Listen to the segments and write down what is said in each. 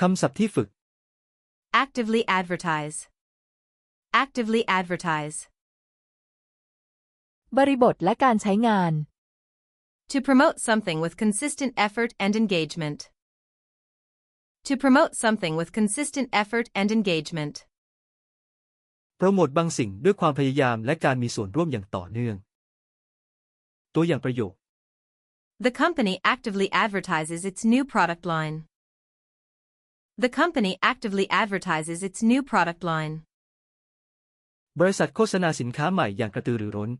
คำศัพท์ที่ฝึก actively advertise, actively advertise, บริบทและการใช้งาน to promote something with consistent effort and engagement, to promote something with consistent effort and engagement, โปรโมทบางสิ่งด้วยความพยายามและการมีส่วนร่วมอย่างต่อเนื่อง ตัวอย่างประโยค The company actively advertises its new product line. The company actively advertises its new product line. บริษัทโฆษณาสินค้าใหม่อย่างกระตือรือร้น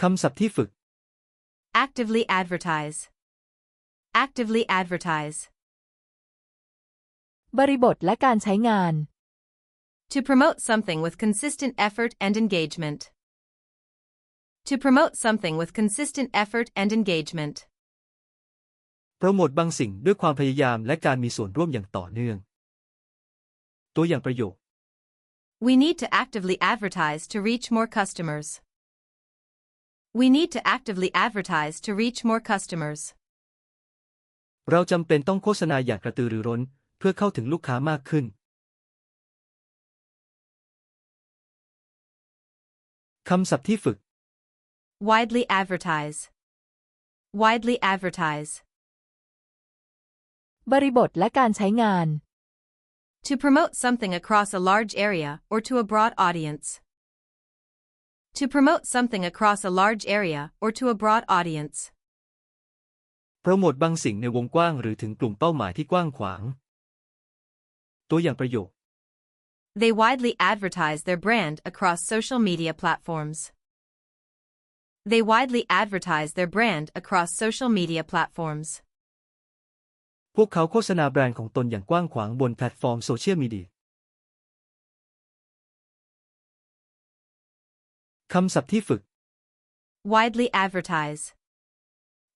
คำศัพท์ที่ฝึก Actively advertise. Actively advertise. บริบทและการใช้งาน To promote something with consistent effort and engagement. To promote something with consistent effort and engagement. โปรโมทบางสิ่งด้วยความพยายามและการมีส่วนร่วมอย่างต่อเนื่อง ตัวอย่างประโยค We need to actively advertise to reach more customers. We need to actively advertise to reach more customers. เราจำเป็นต้องโฆษณาอย่างกระตือรือร้น เพื่อเข้าถึงลูกค้ามากขึ้น คำศัพท์ที่ฝึก Widely advertise. Widely advertise. บริบทและการใช้งาน To promote something across a large area or to a broad audience. To promote something across a large area or to a broad audience. โปรโมทบางสิ่งในวงกว้างหรือถึงกลุ่มเป้าหมายที่กว้างขวาง ตัวอย่างประโยค They widely advertise their brand across social media platforms. They widely advertise their brand across social media platforms. พวกเขาโฆษณาแบรนด์ของตนอย่างกว้างขวางบนแพลตฟอร์มโซเชียลมีเดียคำศัพท์ที่ฝึก Widely advertise.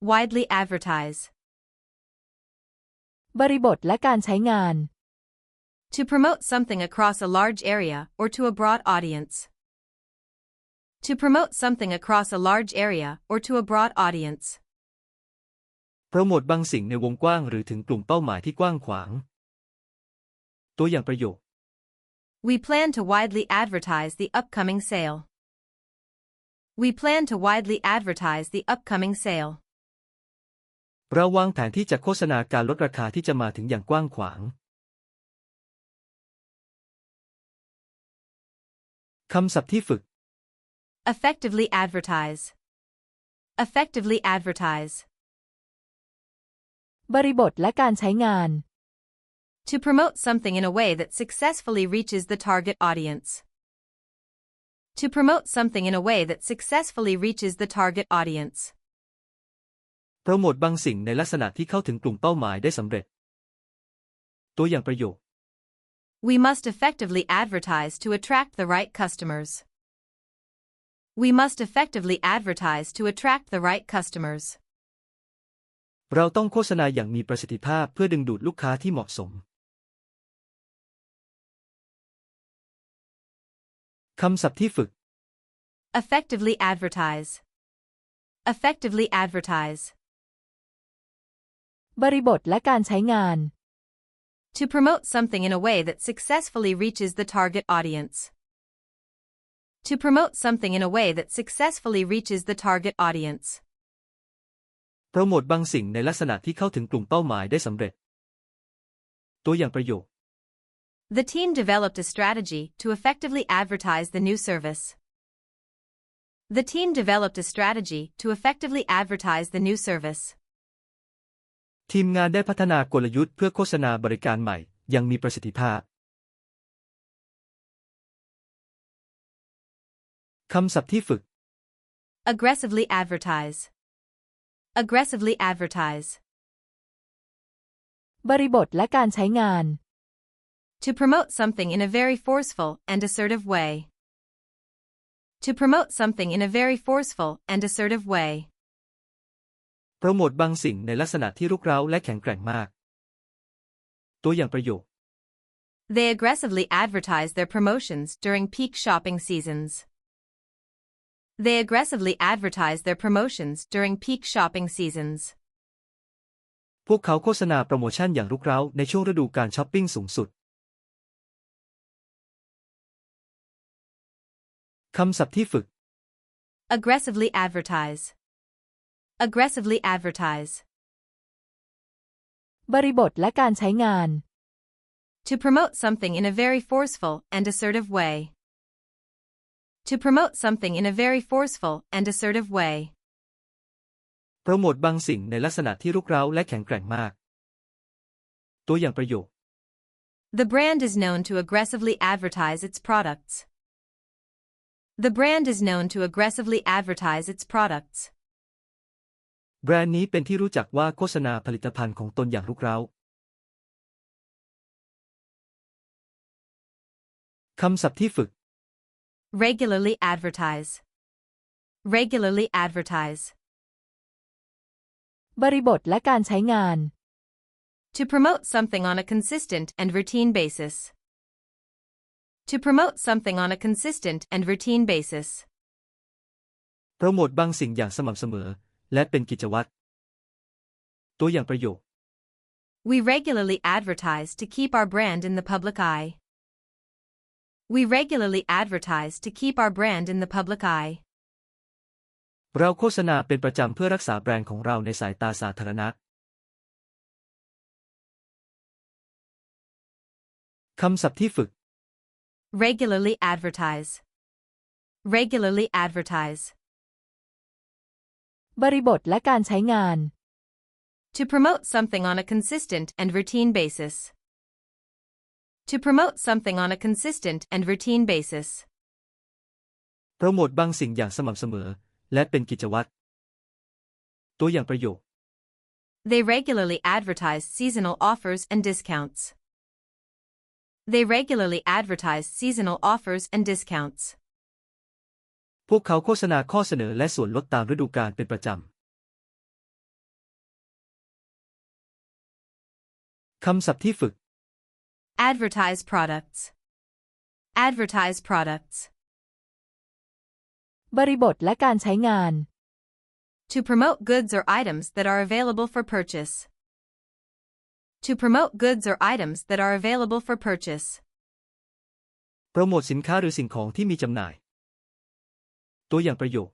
Widely advertise. บริบทและการใช้งาน To promote something across a large area or to a broad audience. To promote something across a large area or to a broad audience. โปรโมทบางสิ่งในวงกว้างหรือถึงกลุ่มเป้าหมายที่กว้างขวาง ตัวอย่างประโยค We plan to widely advertise the upcoming sale. We plan to widely advertise the upcoming sale. เราวางแผนที่จะโฆษณาการลดราคาที่จะมาถึงอย่างกว้างขวาง คำศัพท์ที่ฝึก Effectively advertise. Effectively advertise. บริบทและการใช้งาน To promote something in a way that successfully reaches the target audience. To promote something in a way that successfully reaches the target audience. โปรโมทบางสิ่งในลักษณะที่เข้าถึงกลุ่มเป้าหมายได้สำเร็จ ตัวอย่างประโยค We must effectively advertise to attract the right customers. We must effectively advertise to attract the right customers. เราต้องโฆษณาอย่างมีประสิทธิภาพเพื่อดึงดูดลูกค้าที่เหมาะสม คำศัพท์ที่ฝึก Effectively advertise. Effectively advertise. บริบทและการใช้งาน To promote something in a way that successfully reaches the target audience. To promote something in a way that successfully reaches the target audience. โปรโมทบางสิ่งในลักษณะที่เข้าถึงกลุ่มเป้าหมายได้สำเร็จ ตัวอย่างประโยค The team developed a strategy to effectively advertise the new service. The team developed a strategy to effectively advertise the new service. ทีมงานได้พัฒนากลยุทธ์เพื่อโฆษณาบริการใหม่อยังมีประสิทธิภาพ คำศัพท์ที่ฝึก Aggressively advertise. Aggressively advertise. บริบทและการใช้งาน To promote something in a very forceful and assertive way. To promote something in a very forceful and assertive way. โปรโมทบางสิ่งในลักษณะที่รุกเร้าและแข็งแกร่งมาก ตัวอย่างประโยค They aggressively advertise their promotions during peak shopping seasons. They aggressively advertise their promotions during peak shopping seasons. วกเขาโฆษณาโปรโมชั่นอย่างรุกเร้าในช่วงฤดูการช้อปปิ้งสูงสุด คำศัพท์ที่ฝึก aggressively advertise, aggressively advertise, บริบทและการใช้งาน to promote something in a very forceful and assertive way. To promote something in a very forceful and assertive way. โปรโมทบางสิ่งในลักษณะที่รุกเร้าและแข็งแกร่งมาก ตัวอย่างประโยค The brand is known to aggressively advertise its products. The brand is known to aggressively advertise its products. แบรนด์นี้เป็นที่รู้จักว่าโฆษณาผลิตภัณฑ์ของตนอย่างรุกเร้า คำศัพท์ที่ฝึก Regularly advertise. Regularly advertise. บริบทและการใช้งาน To promote something on a consistent and routine basis. To promote something on a consistent and routine basis. โปรโมทบางสิ่งอย่างสม่ำเสมอ และเป็นกิจวัตร ตัวอย่างประโยค We regularly advertise to keep our brand in the public eye. We regularly advertise to keep our brand in the public eye. เราโฆษณาเป็นประจำเพื่อรักษาแบรนด์ของเราในสายตาสาธารณะ คำศัพท์ที่ฝึก Regularly advertise. Regularly advertise. บริบทและการใช้งาน To promote something on a consistent and routine basis. To promote something on a consistent and routine basis. โปรโมทบางสิ่งอย่างสม่ำเสมอ และเป็นกิจวัตร ตัวอย่างประโยค They regularly advertise seasonal offers and discounts. They regularly advertise seasonal offers and discounts. พวกเขาโฆษณาข้อเสนอและส่วนลดตามฤดูกาลเป็นประจำ คำศัพท์ที่ฝึก Advertise products. Advertise products. บริบทและการใช้งาน To promote goods or items that are available for purchase. To promote goods or items that are available for purchase. โปรโมทสินค้าหรือสิ่งของที่มีจำหน่าย ตัวอย่างประโยค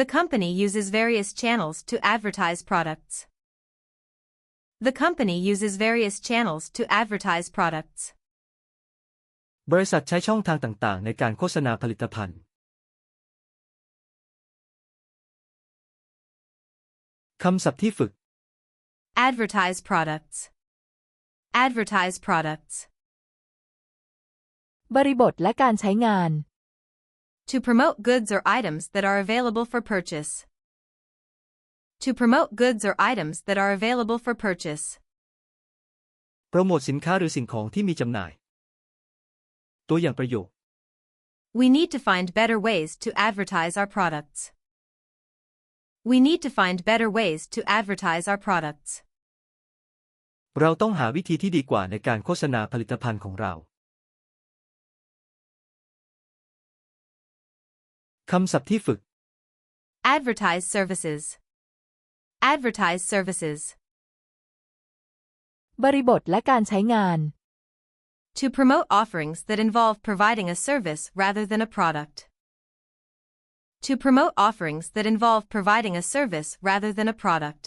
The company uses various channels to advertise products. The company uses various channels to advertise products. บริษัทใช้ช่องทางต่าง ๆ ในการโฆษณาผลิตภัณฑ์ คำศัพท์ที่ฝึก Advertise products. Advertise products. บริบทและการใช้งาน To promote goods or items that are available for purchase. To promote goods or items that are available for purchase. โปรโมทสินค้าหรือสิ่งของที่มีจำหน่าย ตัวอย่างประโยค We need to find better ways to advertise our products. We need to find better ways to advertise our products. เราต้องหาวิธีที่ดีกว่าในการโฆษณาผลิตภัณฑ์ของเรา คำศัพท์ที่ฝึก Advertise services. Advertise services. บริบทและการใช้งาน To promote offerings that involve providing a service rather than a product. To promote offerings that involve providing a service rather than a product.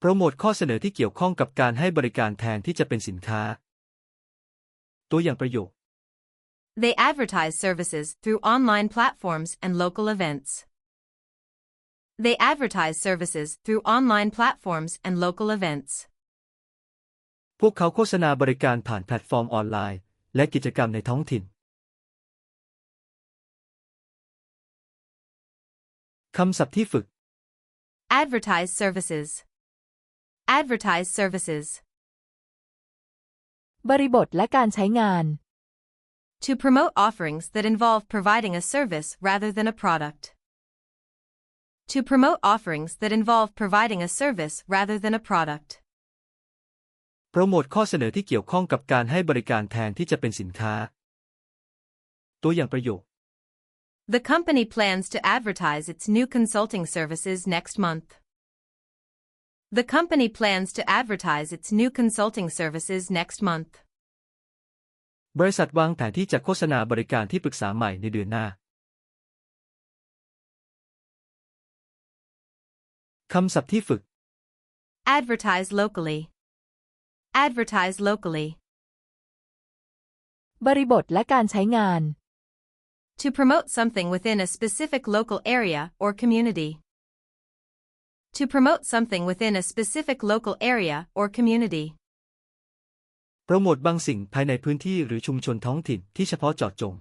โปรโมทข้อเสนอที่เกี่ยวข้องกับการให้บริการแทนที่จะเป็นสินค้า ตัวอย่างประโยค They advertise services through online platforms and local events. They advertise services through online platforms and local events. พวกเขาโฆษณาบริการผ่านแพลตฟอร์มออนไลน์ และกิจกรรมในท้องถิ่น คำศัพท์ที่ฝึก Advertise services. Advertise services. บริบทและการใช้งาน To promote offerings that involve providing a service rather than a product. To promote offerings that involve providing a service rather than a product. โปรโมทข้อเสนอที่เกี่ยวข้องกับการให้บริการแทนที่จะเป็นสินค้า ตัวอย่างประโยค The company plans to advertise its new consulting services next month. The company plans to advertise its new consulting services next month. บริษัทวางแผนที่จะโฆษณาบริการที่ปรึกษาใหม่ในเดือนหน้า คำศัพท์ที่ฝึก Advertise locally. Advertise locally. บริบทและการใช้งาน To promote something within a specific local area or community. To promote something within a specific local area or community. โปรโมทบางสิ่งภายในพื้นที่หรือชุมชนท้องถิ่นที่เฉพาะเจาะจง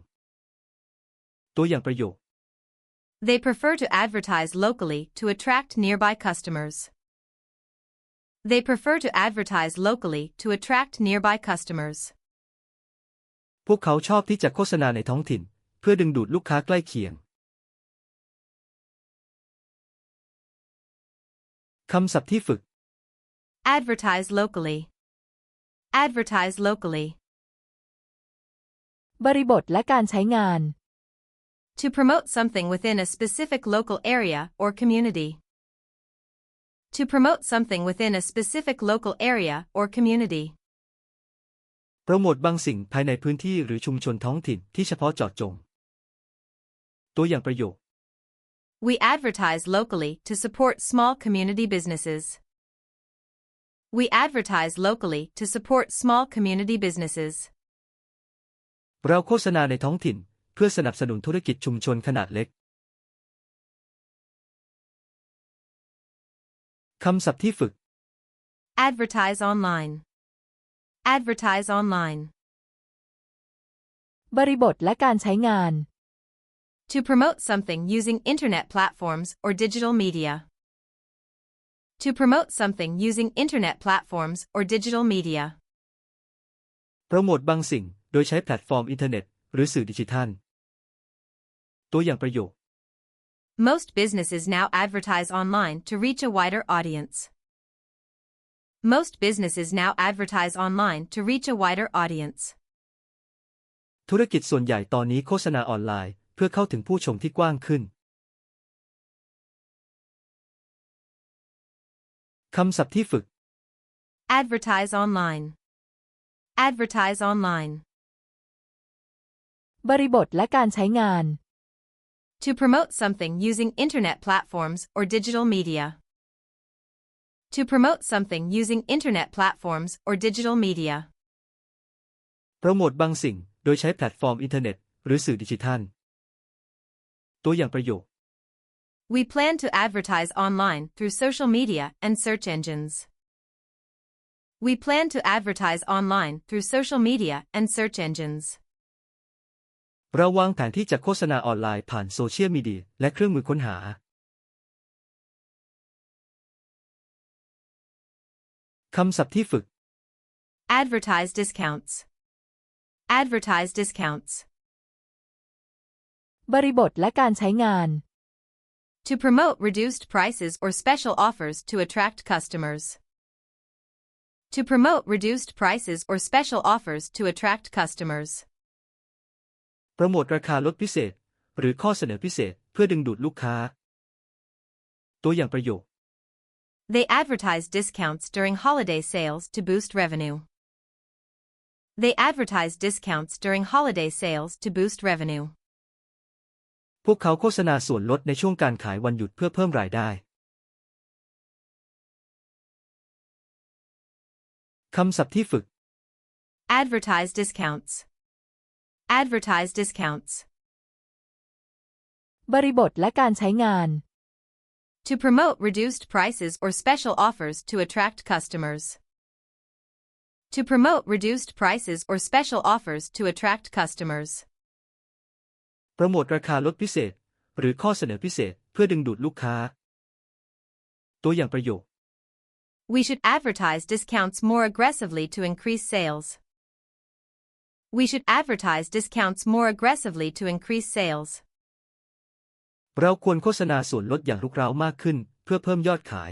ตัวอย่างประโยค They prefer to advertise locally to attract nearby customers. They prefer to advertise locally to attract nearby customers. พวกเขาชอบที่จะโฆษณาในท้องถิ่น เพื่อดึงดูดลูกค้าใกล้เคียง คำศัพท์ที่ฝึก Advertise locally. Advertise locally. บริบทและการใช้งาน To promote something within a specific local area or community. To promote something within a specific local area or community. โปรโมทบางสิ่งภายในพื้นที่หรือชุมชนท้องถิ่นที่เฉพาะเจาะจง ตัวอย่างประโยค We advertise locally to support small community businesses. We advertise locally to support small community businesses. เราโฆษณาในท้องถิ่น เพื่อสนับสนุนธุรกิจชุมชนขนาดเล็ก คำศัพท์ที่ฝึก Advertise online. Advertise online. บริบทและการใช้งาน To promote something using internet platforms or digital media. To promote something using internet platforms or digital media. โปรโมทบางสิ่ง โดยใช้แพลตฟอร์มอินเทอร์เน็ต หรือสื่อดิจิทัล ตัวอย่างประโยค Most businesses now advertise online to reach a wider audience. Most businesses now advertise online to reach a wider audience. ธุรกิจส่วนใหญ่ตอนนี้โฆษณาออนไลน์ เพื่อเข้าถึงผู้ชมที่กว้างขึ้น คำศัพท์ที่ฝึก Advertise online. Advertise online. บริบทและการใช้งาน To promote something using internet platforms or digital media. To promote something using internet platforms or digital media. โปรโมทบางสิ่ง โดยใช้แพลตฟอร์มอินเทอร์เน็ต หรือสื่อดิจิทัล ตัวอย่างประโยค We plan to advertise online through social media and search engines. We plan to advertise online through social media and search engines. เราวางแผนที่จะโฆษณาออนไลน์ผ่านโซเชียลมีเดียและเครื่องมือค้นหา คำศัพท์ที่ฝึก Advertise discounts. Advertise discounts. บริบทและการใช้งาน To promote reduced prices or special offers to attract customers. To promote reduced prices or special offers to attract customers. โปรโมทราคาลดพิเศษ หรือข้อเสนอพิเศษเพื่อดึงดูดลูกค้า ตัวอย่างประโยค They advertise discounts during holiday sales to boost revenue. They advertise discounts during holiday sales to boost revenue. พวกเขาโฆษณาส่วนลดในช่วงการขายวันหยุดเพื่อเพิ่มรายได้ คำศัพท์ที่ฝึก Advertise discounts. Advertise discounts. บริบทและการใช้งาน To promote reduced prices or special offers to attract customers. To promote reduced prices or special offers to attract customers. โปรโมทราคาลดพิเศษ หรือข้อเสนอพิเศษ เพื่อดึงดูดลูกค้า ตัวอย่างประโยค We should advertise discounts more aggressively to increase sales. We should advertise discounts more aggressively to increase sales. เราควรโฆษณาส่วนลดอย่างรุกเร้ามากขึ้น เพื่อเพิ่มยอดขาย